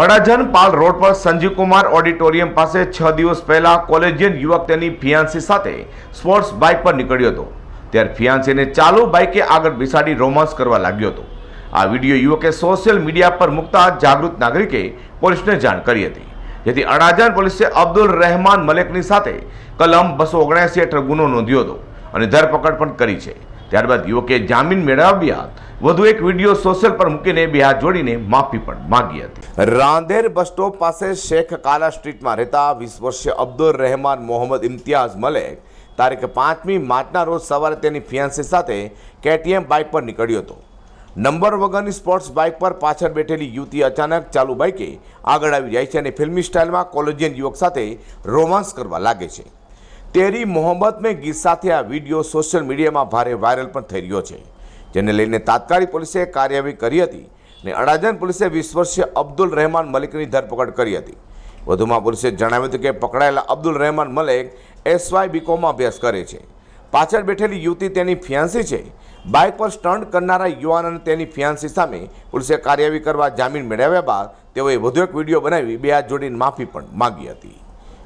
અડાજણ પાલ road પર Sanjeev Kumar auditorium પાસે છ દિવસ પહેલા કોલેજિયન યુવક તેની ફિયાન્સી સાથે સ્પોર્ટ્સ બાઇક પર નીકળ્યો હતો. ત્યારે ફિયાન્સીને ચાલુ બાઇકે આગળ બેસાડી રોમાન્સ કરવા લાગ્યો હતો. આ વીડિયો યુવકે સોશિયલ મીડિયા પર મૂકતા જાગૃત નાગરિકે પોલીસને જાણ કરી હતી. જેથી અડાજન પોલીસે અબ્દુલ રહેમાન મલેકની સાથે કલમ બસો ઓગણસી હેઠળ ગુનો નોંધ્યો હતો અને ધરપકડ પણ કરી છે. ત્યારબાદ યુવકે જામીન મેળવ્યા વધુ એક વીડિયો સોશિયલ પર મૂકીને બે હાથ જોડીને માફી પણ માંગી હતી. રાંદેર બસ સ્ટોપ પાસે શેખ કાલા સ્ટ્રીટમાં રહેતા વીસ વર્ષીય અબ્દુલ રહેમાન મોહમ્મદ ઇમ્તિયાઝ મલેક તારીખ પાંચમી માર્ચના રોજ સવારે તેની ફિયાન્સી સાથે કેટીએમ બાઇક પર નીકળ્યો હતો. નંબર વગરની સ્પોર્ટ્સ બાઇક પર પાછળ બેઠેલી યુવતી અચાનક ચાલુ બાઇકે આગળ આવી જાય છે અને ફિલ્મી સ્ટાઇલમાં કોલેજિયન યુવક સાથે રોમાન્સ કરવા લાગે છે. તેરી મોહમ્મદ મેં ગીત સાથે આ વીડિયો સોશિયલ મીડિયામાં ભારે વાયરલ પણ થઈ રહ્યો છે, જેને લઈને તાત્કાલિક પોલીસે કાર્યવાહી કરી હતી અને અડાજણ પોલીસે વીસ વર્ષીય અબ્દુલ રહેમાન મલિકની ધરપકડ કરી હતી. વધુમાં પોલીસે જણાવ્યું હતું કે પકડાયેલા અબ્દુલ રહેમાન મલિક એસવાય બીકોમમાં અભ્યાસ કરે છે. પાછળ બેઠેલી યુવતી તેની ફિયાન્સી છે. બાઇક પર સ્ટન્ટ કરનારા યુવાન અને તેની ફિયાન્સી સામે પોલીસે કાર્યવાહી કરવા જામીન મેળવ્યા બાદ તેઓએ વધુ એક વીડિયો બનાવી બે હાથ જોડીને માફી પણ માગી હતી.